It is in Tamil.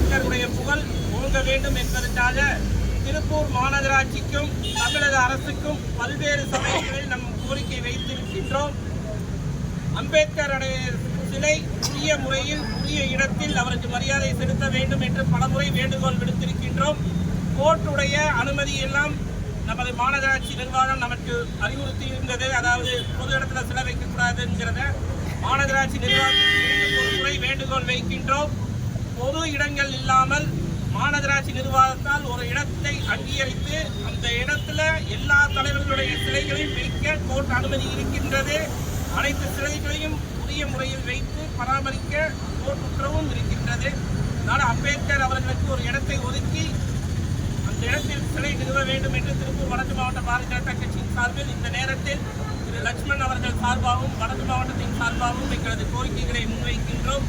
அம்பேத்கருடைய புகழ் ஓங்க வேண்டும் என்பதற்காக திருப்பூர் மாநகராட்சிக்கும் தமிழக அரசுக்கும் பல்வேறு சமயங்களில் நம் கோரிக்கை வைத்திருக்கின்றோம். அம்பேத்கருடைய சிலை உரிய முறையில் உரிய இடத்தில் அவருக்கு மரியாதை செலுத்த வேண்டும் என்று பலமுறை வேண்டுகோள் விடுத்திருக்கின்றோம். கோர்ட்டுடைய அனுமதி எல்லாம் நமது மாநகராட்சி நிர்வாகம் நமக்கு அறிவுறுத்தி இருந்தது. அதாவது பொது இடத்துல சிலை வைக்கக்கூடாதுங்கிறத மாநகராட்சி நிர்வாகம் முறை வேண்டுகோள் வைக்கின்றோம். பொது இடங்கள் இல்லாமல் மாநகராட்சி நிர்வாகத்தால் ஒரு இடத்தை அங்கீகரித்து அந்த இடத்துல எல்லா தலைவர்களுடைய சிலைகளையும் வைக்க கோர்ட் அனுமதி இருக்கின்றது. அனைத்து சிலைகளையும் உரிய முறையில் வைத்து பராமரிக்க கோர்ட் உத்தரவும் இருக்கின்றது. அதனால் அம்பேத்கர் அவர்களுக்கு ஒரு இடத்தை ஒதுக்கி அந்த இடத்தில் சிலை நிறுவ வேண்டும் என்று திருப்பூர் வடக்கு மாவட்ட பாரதிய ஜனதா கட்சியின் சார்பில் இந்த நேரத்தில் திரு லட்சுமண் அவர்கள் சார்பாகவும் வடக்கு மாவட்டத்தின் சார்பாகவும் எங்களது கோரிக்கைகளை முன்வைக்கின்றோம்.